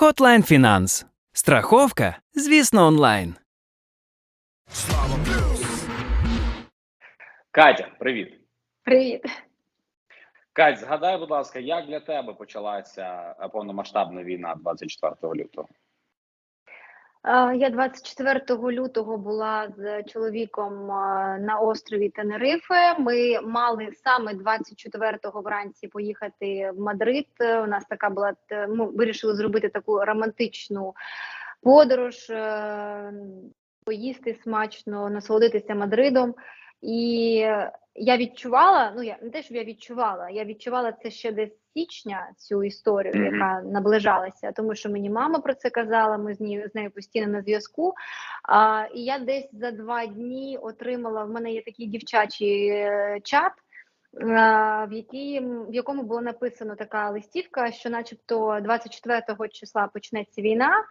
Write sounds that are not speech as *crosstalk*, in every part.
Hotline Finance. Страховка, звісно, онлайн. Катя, привіт. Привіт. Кать, згадай, будь ласка, як для тебе почалася повномасштабна війна 24 лютого? Я 24 лютого була з чоловіком на острові Тенерифе. Ми мали саме 24-го вранці поїхати в Мадрид. У нас така була ми вирішили зробити таку романтичну подорож, е, поїсти смачно, насолодитися Мадридом. І я відчувала, ну я не те, що я відчувала, я відчувала це ще десь січня цю історію, Мгм. яка наближалася, тому що мені мама про це казала. Ми з нею з нею постійно на зв'язку. А, і я десь за два дні отримала. В мене є такий дівчачий е, чат. А, В, якій, в якому було написано така листівка, що, начебто, 24 числа почнеться війна,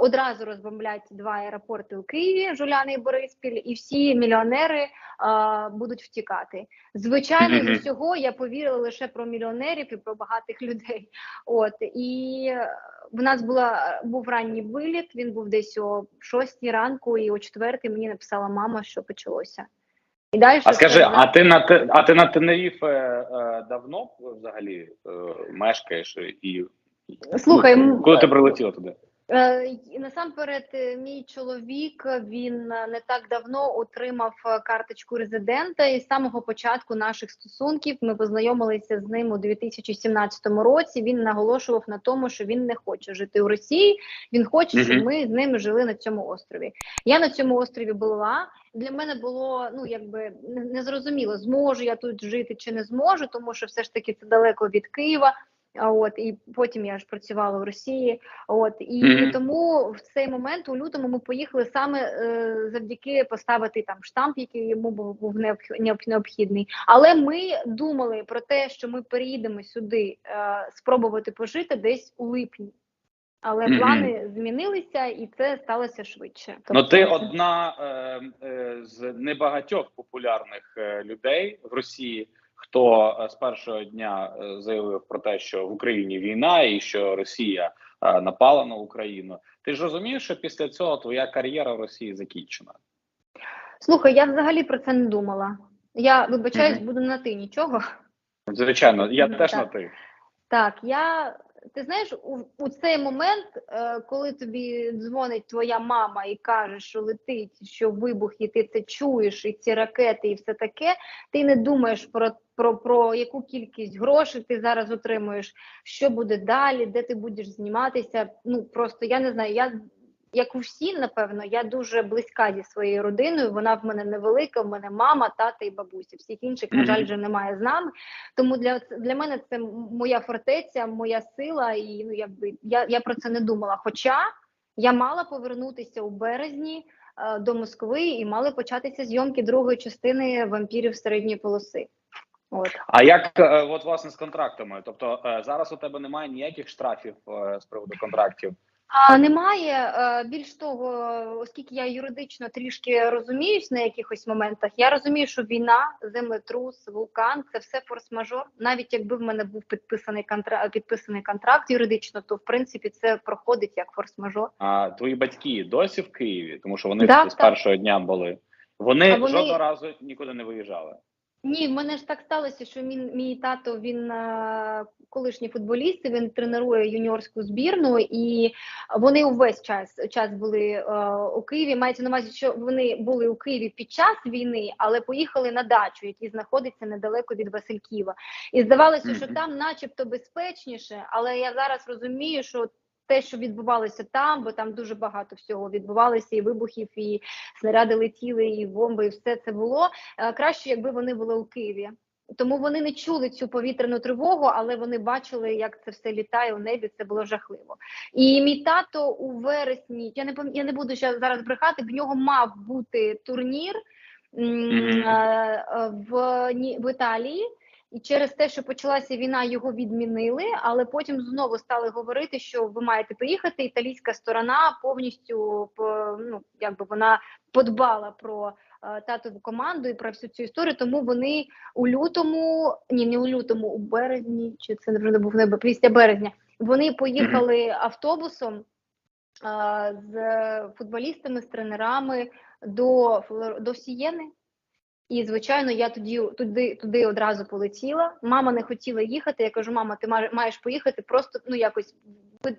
одразу розбомблять два аеропорти у Києві, Жуляни і Бориспіль, і всі мільйонери а, будуть втікати. Звичайно, з усього я повірила лише про мільйонерів і про багатих людей. От і е, в нас була був ранній виліт. Він був десь о 6 ранку, і о 4 мені написала мама, що почалося. І далі А скажи, це, а ти на а ти на Тенеріфе е, давно взагалі е, мешкаєш і Слухай, ну, коли ти прилетіла туди? Е, Насамперед, е, мій чоловік він е, не так давно отримав карточку резидента, і з самого початку наших стосунків ми познайомилися з ним у 2017 році. Він наголошував на тому, що він не хоче жити у Росії. Він хоче, щоб ми з ними жили на цьому острові. Я на цьому острові була. Для мене було ну якби не- незрозуміло, зможу я тут жити чи не зможу, тому що все ж таки це далеко від Києва. От і потім я ж працювала в Росії. От і Мгм. тому в цей момент у лютому ми поїхали саме е, завдяки поставити там штамп, який йому був, був необх- необх- необхідний. Але ми думали про те, що ми переїдемо сюди е, спробувати пожити десь у липні. Але Мгм. плани змінилися, і це сталося швидше. Ну ти Тобто- одна е, е, з небагатьох популярних е, людей в Росії, хто е, з першого дня е, заявив про те, що в Україні війна і що Росія е, напала на Україну. Ти ж розумієш, що після цього твоя кар'єра в Росії закінчена? Слухай, я взагалі про це не думала. Я вибачаюсь, буду на ти нічого. Звичайно, я Ну, теж так. на ти. Так, я ти знаєш, у, у цей момент, е, коли тобі дзвонить твоя мама і каже, що летить, що вибух, і ти це чуєш, і ці ракети, і все таке, ти не думаєш про, про, про яку кількість грошей ти зараз отримуєш, що буде далі, де ти будеш зніматися. Ну просто я не знаю, я. Як у всі, напевно, я дуже близька зі своєю родиною. Вона в мене невелика. В мене мама, тата і бабуся. Всіх інших, на жаль, вже немає з нами. Тому для для мене це моя фортеця, моя сила, і ну якби я, я про це не думала. Хоча я мала повернутися у березні е, до Москви і мали початися зйомки другої частини вампірів середньої полоси. От А як е, от власне з контрактами? Тобто е, зараз у тебе немає ніяких штрафів з приводу контрактів? А немає е, більш того, оскільки я юридично трішки розуміюсь на якихось моментах, я розумію, що війна, землетрус, вулкан це все форс-мажор. Навіть якби в мене був підписаний контракт, підписаний контракт юридично, то в принципі це проходить як форс-мажор. А твої батьки досі в Києві, тому що вони Так, з так. першого дня були. Вони, вони- жодного разу нікуди не виїжджали. Ні, в мене ж так сталося, що мій, мій тато він е, колишній футболіст, він тренує юніорську збірну, і вони увесь час час були е, у Києві. Мається на увазі, що вони були у Києві під час війни, але поїхали на дачу, який знаходиться недалеко від Васильківа. І здавалося, що там, начебто, безпечніше, але я зараз розумію, що. Те, що відбувалося там, бо там дуже багато всього відбувалося, і вибухів, і снаряди летіли, і бомби, і все це було. Е, краще, якби вони були у Києві. Тому вони не чули цю повітряну тривогу, але вони бачили, як це все літає у небі. Це було жахливо. І мій тато у вересні, я не пам- я не буду ще зараз брехати. В нього мав бути турнір е, в, Ні- в Італії. І через те, що почалася війна, його відмінили, але потім знову стали говорити, що ви маєте приїхати. Італійська сторона повністю по- ну, якби вона подбала про е, татову команду і про всю цю історію. Тому вони у лютому, ні, не у лютому, у березні, чи це вже не був небо після березня. Вони поїхали автобусом а, з футболістами, з тренерами до, до Сієни. І, звичайно, я тоді туди, туди одразу полетіла. Мама не хотіла їхати. Я кажу, мама, ти маєш поїхати, просто ну якось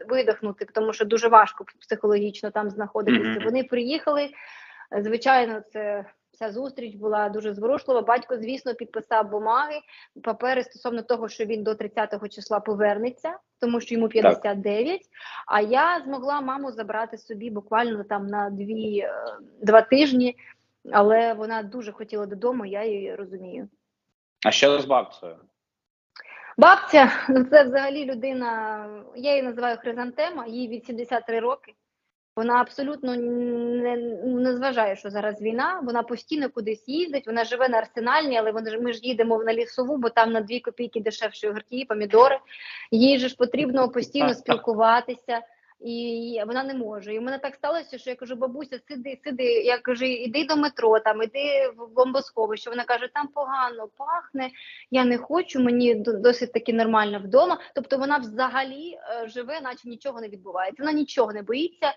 видихнути, тому що дуже важко психологічно там знаходитися. Мгм. Вони приїхали. Звичайно, це ця зустріч була дуже зворушлива. Батько, звісно, підписав бумаги, папери стосовно того, що він до 30-го числа повернеться, тому що йому 59. А я змогла маму забрати собі буквально там на дві е, два тижні, але вона дуже хотіла додому, я її розумію. А що з бабцею? Бабця, ну це взагалі людина, я її називаю хризантема, їй від 73 роки. Вона абсолютно не, не зважає, що зараз війна. Вона постійно кудись їздить. Вона живе на арсенальній, але вони ж ми ж їдемо на лісову, бо там на дві копійки дешевші огірки, помідори. Їй же ж потрібно постійно спілкуватися. І вона не може. І в мене так сталося, що я кажу, бабуся, сиди, сиди. Я кажу, іди до метро, там іди в бомбосховище. Вона каже, там погано пахне, я не хочу, мені досить таки нормально вдома. Тобто вона взагалі е, живе, наче нічого не відбувається. Вона нічого не боїться.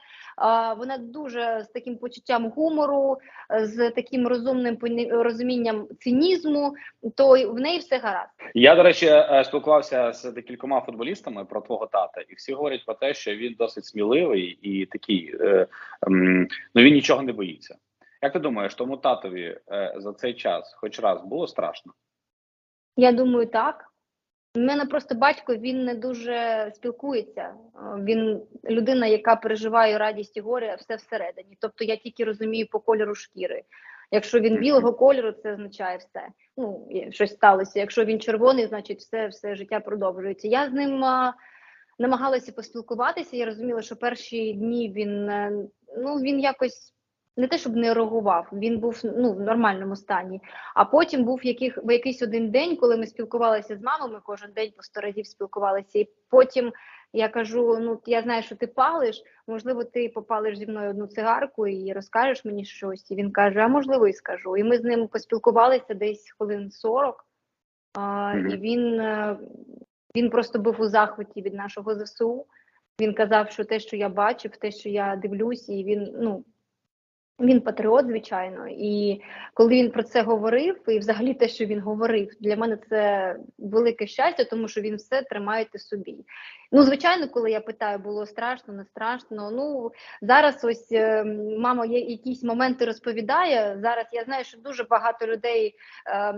Вона дуже з таким почуттям гумору, е, з таким розумним розумінням цинізму, то в неї все гаразд. Я, до речі, е, спілкувався з декількома футболістами про твого тата, і всі говорять про те, що він досить сміливий і такий, е, ну він нічого не боїться. Як ти думаєш, тому татові е, за цей час, хоч раз, було страшно? Я думаю, так. У мене просто батько він не дуже спілкується. Е, Він людина, яка переживає радість і горе, все всередині. Тобто я тільки розумію по кольору шкіри. Якщо він білого кольору, це означає все. Ну, щось сталося. Якщо він червоний, значить все, все життя продовжується. Я з ним намагалася поспілкуватися. Я розуміла, що перші дні він е, ну він якось не те, щоб не реагував, він був ну в нормальному стані. А потім був яких в якийсь один день, коли ми спілкувалися з мамою, ми кожен день по сто разів спілкувалися. І потім я кажу: ну я знаю, що ти палиш. Можливо, ти попалиш зі мною одну цигарку і розкажеш мені щось. І він каже: А можливо, і скажу. І ми з ним поспілкувалися десь хвилин 40. А, Мгм. І він, е, він просто був у захваті від нашого ЗСУ. Він казав, що те, що я бачив, те, що я дивлюсь, і він ну. Він патріот, звичайно, і коли він про це говорив, і взагалі те, що він говорив, для мене це велике щастя, тому що він все тримаєте собі. Ну, звичайно, коли я питаю, було страшно, не страшно. Ну зараз ось е, мама є якісь моменти розповідає. Зараз я знаю, що дуже багато людей, е,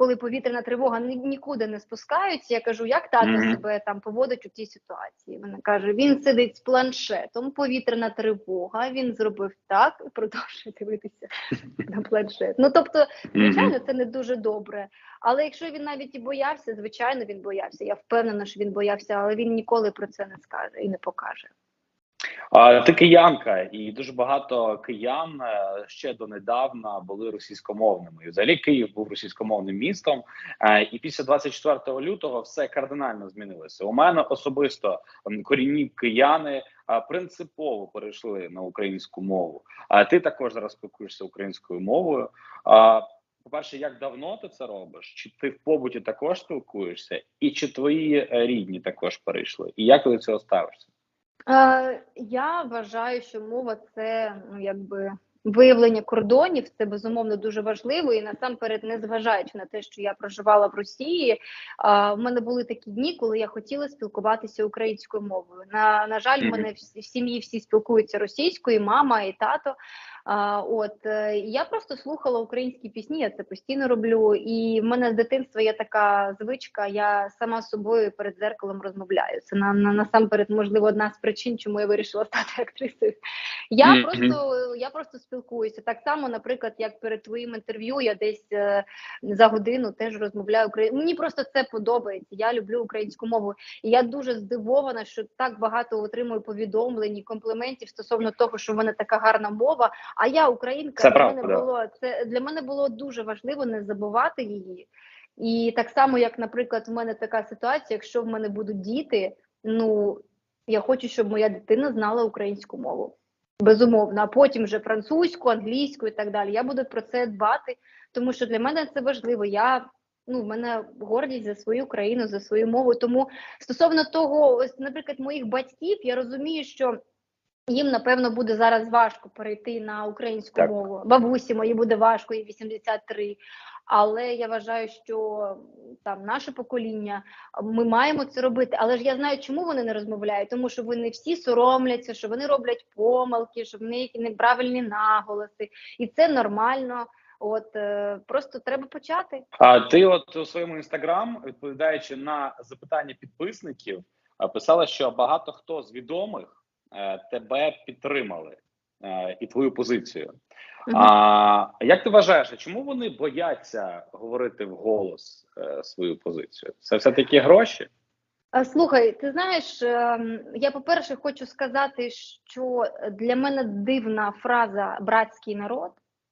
коли повітряна тривога, ні- нікуди не спускаються. Я кажу, як тато Мгм. себе там поводить у цій ситуації. Вона каже: він сидить з планшетом, повітряна тривога. Він зробив так і *laughs* продовжує дивитися на планшет. Ну тобто, звичайно, це не дуже добре. Але якщо він навіть і боявся, звичайно, він боявся. Я впевнена, що він боявся, але він ніколи про це не скаже і не покаже. Ти киянка, і дуже багато киян е, ще донедавна були російськомовними. Взагалі Київ був російськомовним містом. Е, І після 24 лютого все кардинально змінилося. У мене особисто корінні кияни принципово перейшли на українську мову. А ти також зараз спілкуєшся українською мовою. По-перше, як давно ти це робиш? Чи ти в побуті також спілкуєшся, і чи твої е, рідні також перейшли? І як ти до цього ставишся? Е, я вважаю, що мова це ну якби виявлення кордонів. Це безумовно дуже важливо. І насамперед, незважаючи на те, що я проживала в Росії, а, в мене були такі дні, коли я хотіла спілкуватися українською мовою. На, на жаль, в мене в сім'ї всі спілкуються російською, і мама і тато. А, от е, я просто слухала українські пісні, я це постійно роблю. І в мене з дитинства є така звичка. Я сама з собою перед зеркалом розмовляю. Це на, на насамперед, можливо, одна з причин, чому я вирішила *laughs* стати актрисою. Я Мгм. просто я просто спілкуюся. Так само, наприклад, як перед твоїм інтерв'ю, я десь е, за годину теж розмовляю українською. Мені просто це подобається. Я люблю українську мову. І я дуже здивована, що так багато отримую повідомлень і компліментів стосовно того, що в мене така гарна мова. А я українка, Це для правда, мене да. було це для мене було дуже важливо не забувати її. І так само, як, наприклад, в мене така ситуація, якщо в мене будуть діти, ну я хочу, щоб моя дитина знала українську мову. Безумовно, а потім вже французьку, англійську і так далі. Я буду про це дбати, тому що для мене це важливо. Я Ну, в мене гордість за свою країну, за свою мову. Тому стосовно того, ось, наприклад, моїх батьків, я розумію, що їм напевно буде зараз важко перейти на українську Так. мову. Бабусі мої буде важко, і 83. Але я вважаю, що там наше покоління ми маємо це робити. Але ж я знаю, чому вони не розмовляють, тому що вони всі соромляться, що вони роблять помилки, що в них неправильні наголоси, і це нормально. От е, просто треба почати. А ти, от у своєму інстаграм, відповідаючи на запитання підписників, писала, що багато хто з відомих тебе підтримали е, і твою позицію. А як ти вважаєш, чому вони бояться говорити вголос е, свою позицію? Це все таки гроші? Слухай, ти знаєш, я по-перше хочу сказати, що для мене дивна фраза братський народ,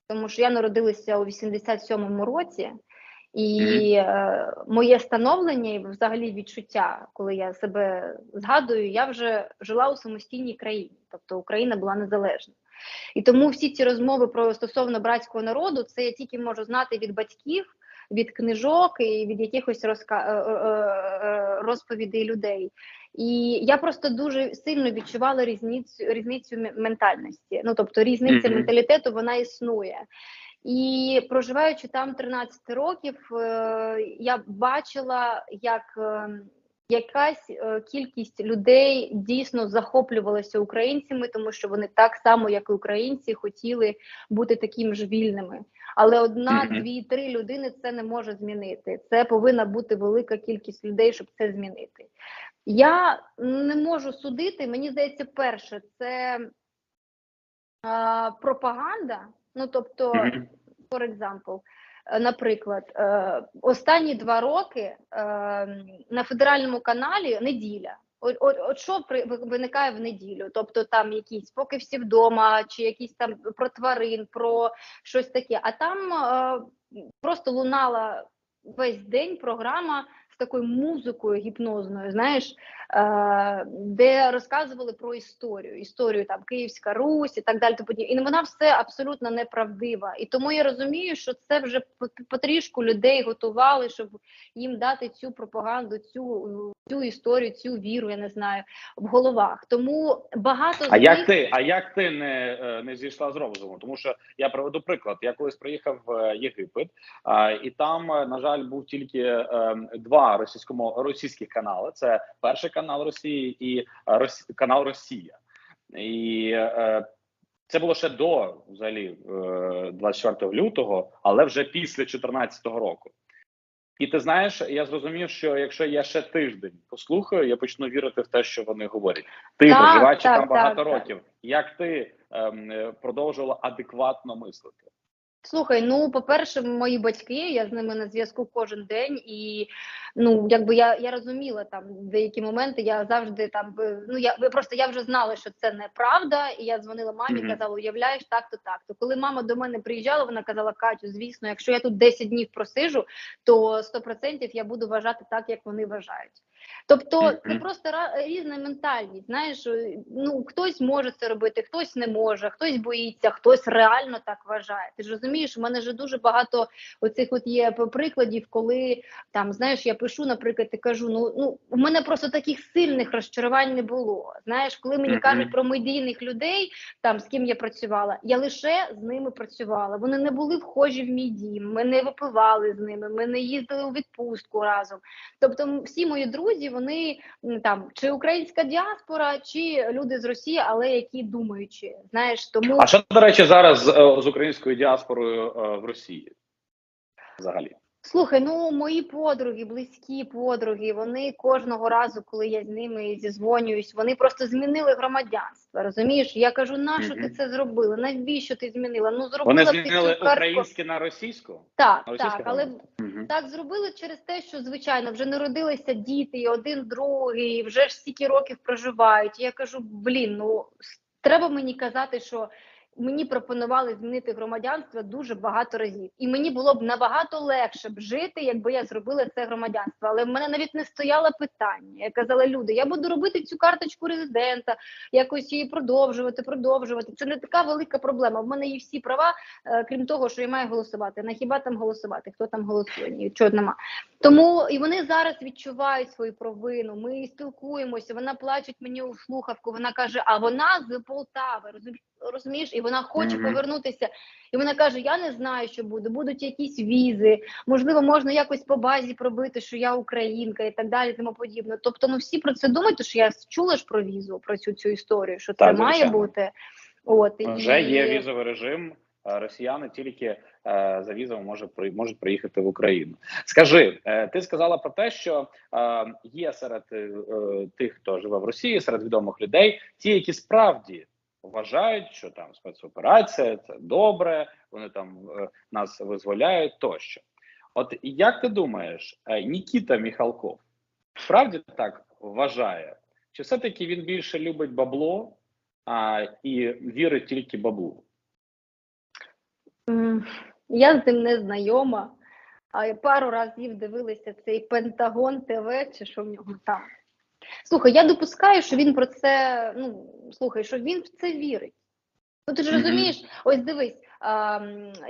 тому що я народилася у 87-му році, і е, моє становлення і взагалі відчуття, коли я себе згадую, я вже жила у самостійній країні, тобто Україна була незалежна. І тому всі ці розмови про стосовно братського народу, це я тільки можу знати від батьків, від книжок і від якихось розка... е, е, е, розповідей людей. І я просто дуже сильно відчувала різницю різницю ментальності. Ну тобто різниця Мгм. менталітету вона існує. І проживаючи там 13 років, е, я бачила, як е, якась е, кількість людей дійсно захоплювалася українцями, тому що вони так само, як і українці, хотіли бути такими ж вільними. Але одна, дві, три людини це не може змінити. Це повинна бути велика кількість людей, щоб це змінити. Я не можу судити. Мені здається, перше, це а, пропаганда. Ну тобто, for example, е, наприклад, е, останні два роки е, на федеральному каналі неділя. От, от, от що при, виникає в неділю? Тобто там якісь поки всі вдома, чи якісь там про тварин, про щось таке. А там е, просто лунала весь день програма такою музикою гіпнозною, знаєш, е, де розказували про історію, історію там Київська Русь і так далі. І вона все абсолютно неправдива. І тому я розумію, що це вже по- потрішку людей готували, щоб їм дати цю пропаганду, цю, цю історію, цю віру, я не знаю, в головах. Тому багато з як них- ти, а як ти не, е, не зійшла з розуму? Тому що я приведу приклад. Я колись приїхав в Єгипет, а, і там, на жаль, був тільки е, два російському російських канали: це перший канал Росії і е, Рос- канал Росія. І е, це було ще до взагалі е, 24 лютого, але вже після 2014 року. І ти знаєш, я зрозумів, що якщо я ще тиждень послухаю, я почну вірити в те, що вони говорять. Ти проживаючи там багато так, років, як ти ем, е, продовжувала адекватно мислити? Слухай, ну по-перше, мої батьки, я з ними на зв'язку кожен день, і ну якби я, я розуміла там деякі моменти. Я завжди там би- ну я просто я вже знала, що це неправда, і я дзвонила мамі, казала, уявляєш, так то так. То коли мама до мене приїжджала, вона казала: Катю, звісно, якщо я тут 10 днів просижу, то 100% я буду вважати так, як вони вважають. Тобто це просто різна ментальність. Знаєш, е, ну хтось може це робити, хтось не може, хтось боїться, хтось реально так вважає. Ти ж розумієш, у мене вже дуже багато оцих от є прикладів, коли там знаєш, я пишу, наприклад, і кажу: ну ну у мене просто таких сильних розчарувань не було. Знаєш, коли мені кажуть про медійних людей, там з ким я працювала, я лише з ними працювала. Вони не були вхожі в мій дім, ми не випивали з ними, ми не їздили у відпустку разом. Тобто, всі мої друзі, вони там чи українська діаспора, чи люди з Росії, але які думаючі. Знаєш, тому А що до речі, зараз з, е, з українською діаспорою е, в Росії? Взагалі, слухай, ну мої подруги, близькі подруги, вони кожного разу, коли я з ними зізвонююсь, вони просто змінили громадянство. Розумієш? Я кажу, нащо ти це зробила? Навіщо ти змінила? Ну зробила вони б ти цю українське на російську. Так, на так, але? Мгм. Так зробили через те, що звичайно вже народилися діти, і один другий, вже ж стільки років проживають. І я кажу: блін, ну треба мені казати, що мені пропонували змінити громадянство дуже багато разів, і мені було б набагато легше б жити, якби я зробила це громадянство. Але в мене навіть не стояло питання. Я казала, люди, я буду робити цю карточку резидента, якось її продовжувати, продовжувати. Це не така велика проблема. В мене є всі права, е, крім того, що я маю голосувати. На хіба там голосувати? Хто там голосує? Нічого нема. Тому і вони зараз відчувають свою провину. Ми спілкуємося. Вона плачуть мені у слухавку. Вона каже: А вона з Полтави, розумієш? Розумієш? І вона хоче Мгм. повернутися. І вона каже: Я не знаю, що буде. Будуть якісь візи, можливо, можна якось по базі пробити, що я українка і так далі, тому подібне. Тобто, ну всі про це думають, що я чула ж про візу, про цю цю історію, що це Так, має звичайно. бути. От Вже і- є візовий режим. е, Росіяни тільки е, за візами може можуть приїхати в Україну. Скажи, е, ти сказала про те, що е, є серед е, тих, хто живе в Росії, серед відомих людей, ті, які справді вважають, що там спецоперація це добре, вони там е, нас визволяють тощо. От як ти думаєш, е, Нікіта Міхалков справді так вважає? Чи все-таки він більше любить бабло а, і вірить тільки баблу? Я з ним не знайома, а пару разів дивилася цей Пентагон ТВ чи що в нього там. Слухай, я допускаю, що він про це, ну слухай, що він в це вірить. Ну ти ж розумієш, ось дивись, а,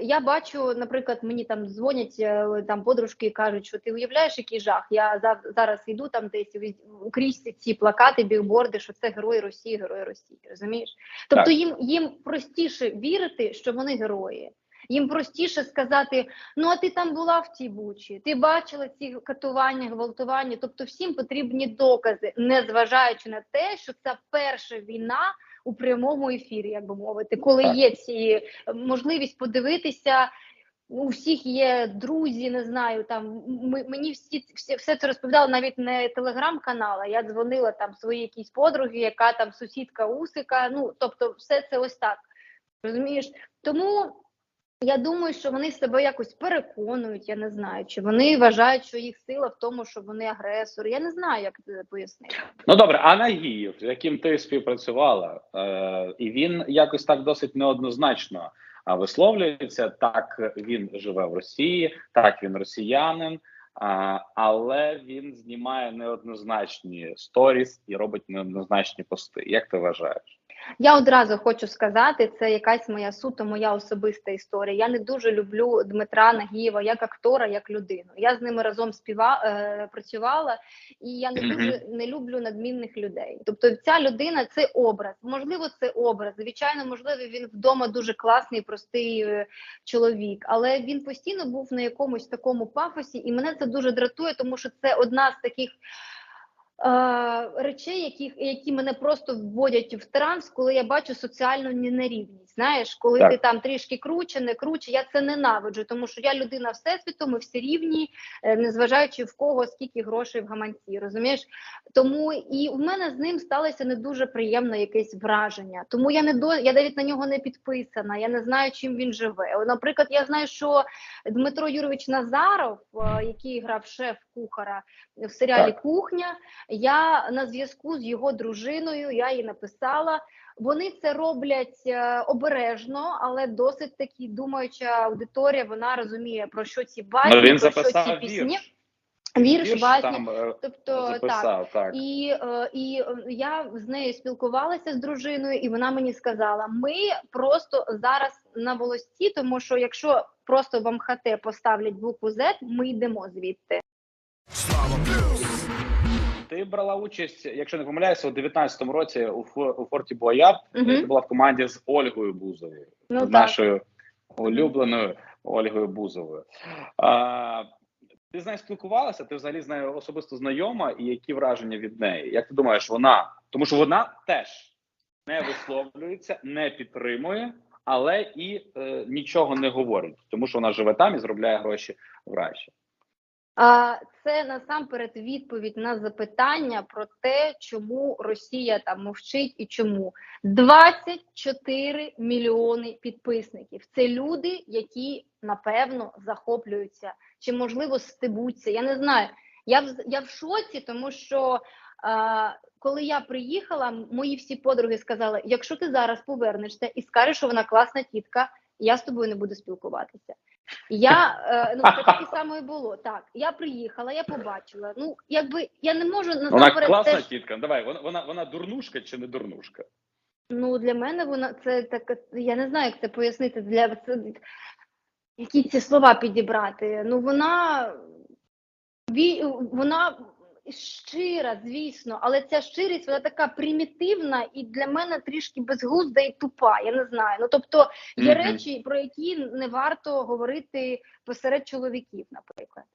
я бачу, наприклад, мені там дзвонять е, там подружки і кажуть, що ти уявляєш, який жах. Я зараз йду там десь у крізь ці плакати, бігборди, що це герої Росії, герої Росії. Розумієш? Тобто Так. їм їм простіше вірити, що вони герої. Їм простіше сказати: ну а ти там була в тій бучі, ти бачила ці катування, гвалтування. Тобто, всім потрібні докази, не зважаючи на те, що це перша війна у прямому ефірі, як би мовити, коли є ці е, можливість подивитися. У всіх є друзі, не знаю. Там ми, мені всі, всі все це розповідали навіть не телеграм-канал, а я дзвонила там своїй якійсь подругі, яка там сусідка Усика. Ну тобто, все це ось так. Розумієш? Тому я думаю, що вони себе якось переконують. Я не знаю, чи вони вважають, що їх сила в тому, що вони агресори. Я не знаю, як це пояснити. Ну добре, а Нагієв, з яким ти співпрацювала, е, і він якось так досить неоднозначно висловлюється. Так він живе в Росії, так він росіянин, а, але він знімає неоднозначні сторіс і робить неоднозначні пости. Як ти вважаєш? Я одразу хочу сказати, це якась моя суто моя особиста історія. Я не дуже люблю Дмитра Нагієва як актора, як людину. Я з ними разом співа е, працювала, і я не дуже не люблю надмінних людей. Тобто, ця людина це образ. Можливо, це образ. Звичайно, можливо, він вдома дуже класний, простий е, чоловік, але він постійно був на якомусь такому пафосі, і мене це дуже дратує, тому що це одна з таких. Е, Речей, які, які мене просто вводять в транс, коли я бачу соціальну нерівність. Знаєш, коли Так. ти там трішки круче, не круче, я це ненавиджу, тому що я людина всесвіту, ми всі рівні, е, незважаючи в кого скільки грошей в гаманці, розумієш? Тому і в мене з ним сталося не дуже приємне якесь враження. Тому я не до я навіть на нього не підписана. Я не знаю, чим він живе. Наприклад, я знаю, що Дмитро Юрович Назаров, е, який грав шеф кухара в серіалі Так. Кухня. Я на зв'язку з його дружиною. Я їй написала. Вони це роблять е, обережно, але досить таки думаюча аудиторія. Вона розуміє про що ці басні, Ну, він про що ці пісні. вірш. Вірш, Вірш басні. там е, Тобто записав так. І, е, і я з нею спілкувалася з дружиною, і вона мені сказала: ми просто зараз на волості, тому що якщо просто в МХТ поставлять букву Z, ми йдемо звідти. Ти брала участь, якщо не помиляюся, у 19-му році у, у Форті Боярд. Мгм. Ти була в команді з Ольгою Бузовою, Ну так. нашою улюбленою Ольгою Бузовою. А, ти з нею спілкувалася? Ти взагалі з нею особисто знайома, і які враження від неї? Як ти думаєш, вона тому, що вона теж не висловлюється, не підтримує, але і е, нічого не говорить, тому що вона живе там і заробляє гроші в Раші. Це насамперед відповідь на запитання про те, чому Росія там мовчить і чому 24 мільйони підписників. Це люди, які напевно захоплюються чи можливо стебуться. Я не знаю. Я в я в шоці, тому що А, коли я приїхала, мої всі подруги сказали: якщо ти зараз повернешся і скажеш, що вона класна тітка, я з тобою не буду спілкуватися. Я е, ну це саме і було. Так, я приїхала, я побачила. Ну, якби я не можу Вона насамперед класна теж- тітка. Давай, вона, вона, вона дурнушка чи не дурнушка? Ну, для мене вона це так. Я не знаю, як це пояснити. Для це, які ці слова підібрати. Ну, вона ві, вона щира, звісно, але ця щирість вона така примітивна і для мене трішки безглузда і тупа. Я не знаю. Ну тобто є Мгм. речі, про які не варто говорити посеред чоловіків, наприклад.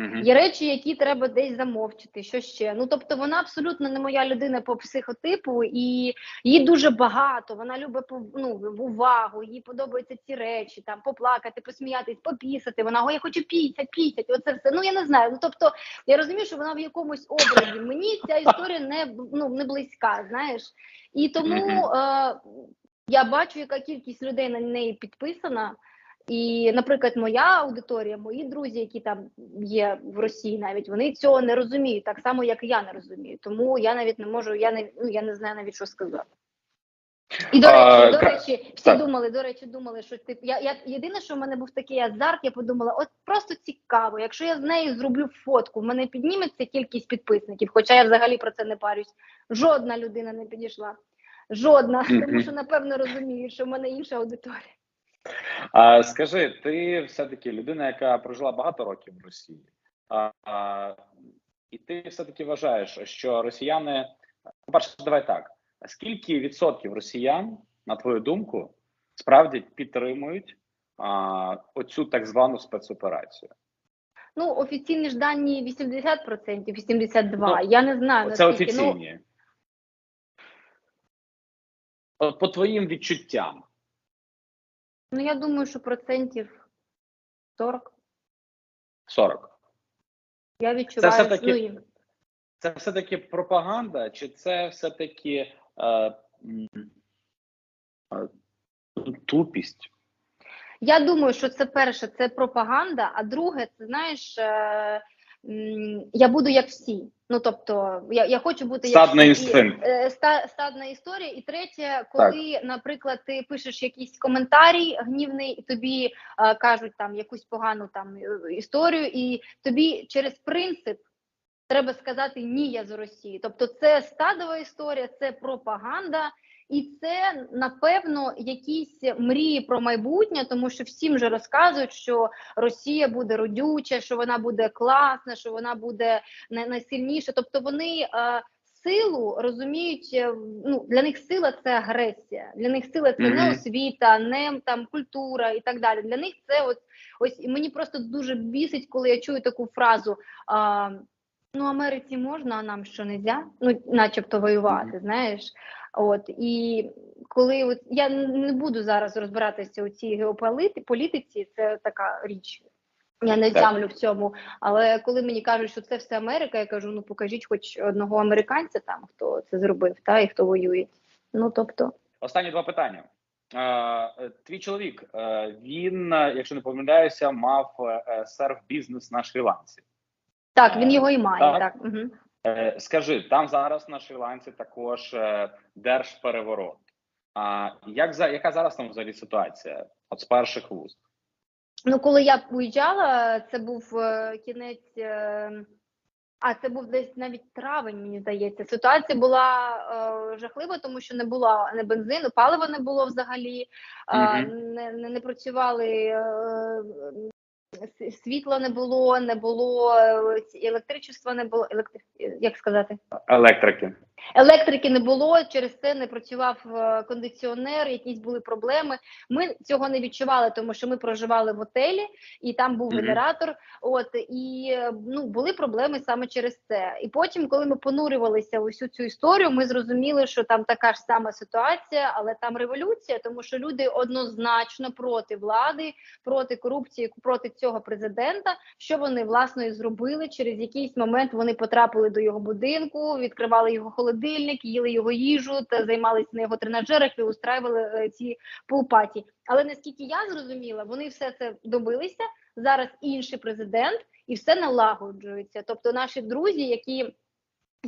Угу. Є речі, які треба десь замовчити, що ще. Ну тобто вона абсолютно не моя людина по психотипу, і їй дуже багато. Вона любить ну, увагу, їй подобаються ці речі, там поплакати, посміятись, попісати. Вона о, я хочу пісять, пісять. Оце все. Ну я не знаю. Ну тобто я розумію, що вона в якомусь образі. Мені ця історія не ну не близька, знаєш. І тому Мгм. е, я бачу, яка кількість людей на неї підписана. І, наприклад, моя аудиторія, мої друзі, які там є в Росії, навіть вони цього не розуміють, так само як і я не розумію. Тому я навіть не можу, я не ну я не знаю навіть що сказати. І до А, речі, до речі, всі так. думали, до речі, думали, що тип. Я, я єдине, що в мене був такий азарт, я подумала, от просто цікаво, якщо я з нею зроблю фотку, в мене підніметься кількість підписників, хоча я взагалі про це не парюсь. Жодна людина не підійшла. Жодна, тому що напевно розуміють, що в мене інша аудиторія. А, скажи, ти все-таки людина, яка прожила багато років в Росії. А, а, і ти все-таки вважаєш, що росіяни. По-перше, давай так. Скільки відсотків росіян, на твою думку, справді підтримують а, оцю так звану спецоперацію? Ну, офіційні ж дані 80%, 82%. Ну, я не знаю, Це. Ну, офіційні. От по твоїм відчуттям. Ну, я думаю, що процентів 40. 40. Я відчуваю, все-таки- ну, і- Це все-таки пропаганда, чи це все-таки е, е, тупість? Я думаю, що це перше, це пропаганда, а друге, це знаєш, е, я буду як всі. Ну тобто, я, я хочу бути як всі. інстинкт. І, е, ста- стадна історія. І третє, коли, наприклад, ти пишеш якийсь коментарій гнівний, і тобі е, кажуть там якусь погану там е, історію, і тобі через принцип. Треба сказати ні, я з Росії. Тобто, це стадова історія, це пропаганда, і це напевно якісь мрії про майбутнє, тому що всім же розказують, що Росія буде родюча, що вона буде класна, що вона буде най- найсильніша. Тобто вони е, силу розуміють. е, Ну для них сила це агресія. Для них сила це не освіта, не там культура і так далі. Для них це от ось і мені просто дуже бісить, коли я чую таку фразу. А, Ну, Америці можна, а нам що нельзя? Ну, начебто воювати, знаєш. От і коли от я не буду зараз розбиратися у цій геополітиці, політиці, це така річ. Я не тямлю в цьому. Але коли мені кажуть, що це все Америка, я кажу: ну покажіть хоч одного американця там, хто це зробив, та і хто воює. Ну тобто, Останні два питання. Твій чоловік, він, якщо не помиляюся, мав е, серф-бізнес на Шрі-Ланці. так, він його і має. Так. Так, Угу. Е, Скажи, там зараз на Шрі-Ланці також е, держпереворот. А як за яка зараз там взагалі ситуація? От з перших вуст? Ну, коли я уїжджала, це був е, кінець. а це був десь навіть травень, мені здається. Ситуація була е, жахлива, тому що не було не бензину, палива не було взагалі, е, Мгм. не, не, не працювали. Е, світла не було, не було е, електричества, не було електри... як сказати, Електрики. Електрики не було, через це не працював е, кондиціонер, якісь були проблеми. Ми цього не відчували, тому що ми проживали в готелі, і там був Мгм. генератор. От і ну були проблеми саме через це. І потім, коли ми понурювалися в усю цю історію, ми зрозуміли, що там така ж сама ситуація, але там революція, тому що люди однозначно проти влади, проти корупції, проти цього президента. Що вони власне і зробили? Через якийсь момент вони потрапили до його будинку, відкривали його холодильник, їли його їжу та займалися на його тренажерах і устраювали е, ці пулпаті. Але наскільки я зрозуміла, вони все це добилися. Зараз інший президент і все налагоджується. Тобто, наші друзі, які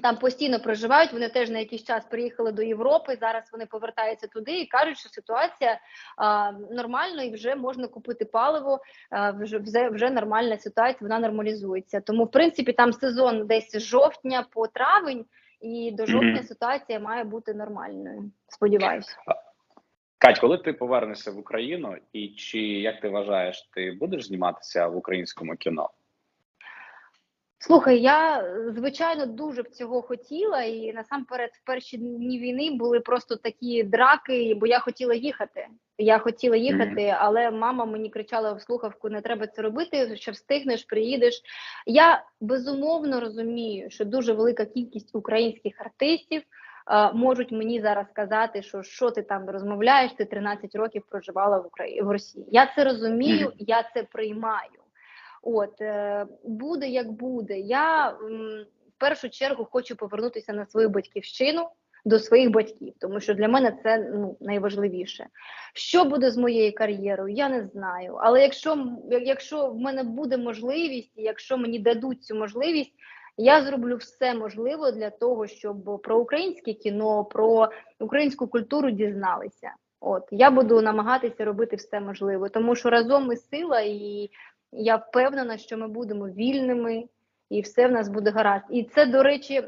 там постійно проживають. Вони теж на якийсь час приїхали до Європи. Зараз вони повертаються туди і кажуть, що ситуація а, нормальна і вже можна купити паливо. А, вже вже, вже нормальна ситуація, вона нормалізується. Тому, в принципі, там сезон десь жовтня по травень, і до жовтня Мгм. ситуація має бути нормальною. Сподіваюся. Кать, коли ти повернешся в Україну, і чи як ти вважаєш, ти будеш зніматися в українському кіно? Слухай, я звичайно дуже б цього хотіла, і насамперед в перші дні війни були просто такі драки, бо я хотіла їхати. Я хотіла їхати, але мама мені кричала в слухавку: не треба це робити, що встигнеш, приїдеш. Я безумовно розумію, що дуже велика кількість українських артистів можуть мені зараз сказати, що що ти там розмовляєш, ти 13 років проживала в Україні в Росії. Я це розумію, я це приймаю. От е, буде як буде. Я в першу чергу хочу повернутися на свою батьківщину до своїх батьків, тому що для мене це ну найважливіше. Що буде з моєю кар'єрою, я не знаю. Але якщо якщо в мене буде можливість, якщо мені дадуть цю можливість, я зроблю все можливе для того, щоб про українське кіно, про українську культуру дізналися. От я буду намагатися робити все можливе, тому що разом ми сила, і я впевнена, що ми будемо вільними, і все в нас буде гаразд. І це, до речі,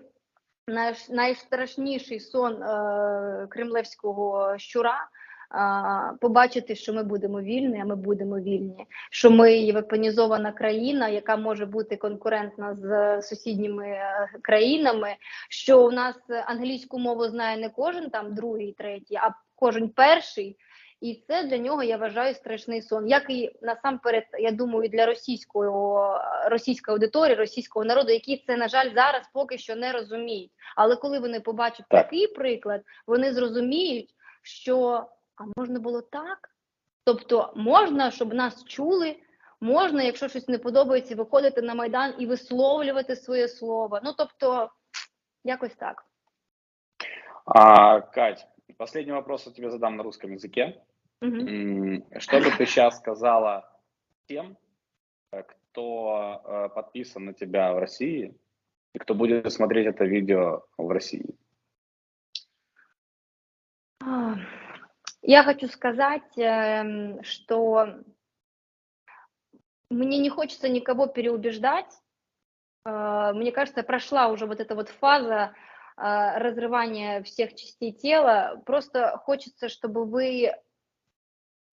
наш найстрашніший сон е, кремлевського щура. а, Побачити, що ми будемо вільні, а ми будемо вільні, що ми європейнізована країна, яка може бути конкурентна з сусідніми е, країнами, що у нас англійську мову знає не кожен там другий, третій, а кожен перший. І це для нього я вважаю страшний сон. Як і насамперед, я думаю, для російського російської аудиторії, російського народу, які це на жаль зараз поки що не розуміють. Але коли вони побачать Так. такий приклад, вони зрозуміють, що а можна було так. Тобто можна, щоб нас чули, можна, якщо щось не подобається, виходити на майдан і висловлювати своє слово. Ну тобто, якось так. А, Кать, последний вопрос я тебе задам на русском языке. М, Что бы ты сейчас сказала тем, э, кто э, подписан на тебя в России и кто будет смотреть это видео в России? А, Я хочу сказать, эм, что мне не хочется никого переубеждать. Э, Мне кажется, прошла уже вот эта вот фаза э, разрывания всех частей тела. Просто хочется, чтобы вы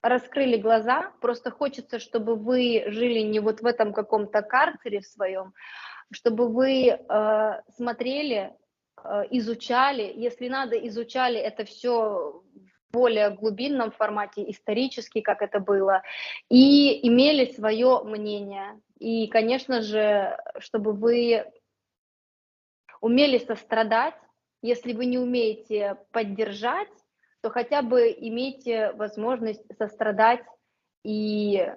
раскрыли глаза, просто хочется, чтобы вы жили не вот в этом каком-то карцере в своем, чтобы вы э, смотрели, э, изучали, если надо, изучали это все в более глубинном формате, исторически, как это было, и имели свое мнение. И, конечно же, чтобы вы умели сострадать, если вы не умеете поддержать, то хотя бы имейте возможность сострадать и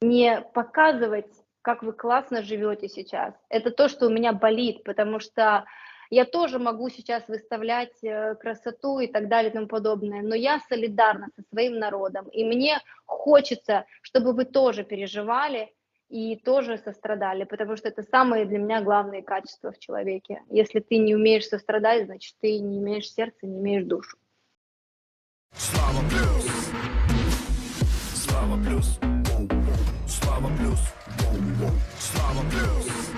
не показывать, как вы классно живете сейчас. Это то, что у меня болит, потому что я тоже могу сейчас выставлять э, красоту и так далее и тому подобное, но я солидарна со своим народом, и мне хочется, чтобы вы тоже переживали и тоже сострадали, потому что это самые для меня главные качества в человеке. Если ты не умеешь сострадать, значит, ты не имеешь сердца, не имеешь душу. Слава плюс. Слава плюс. Слава плюс. Слава плюс.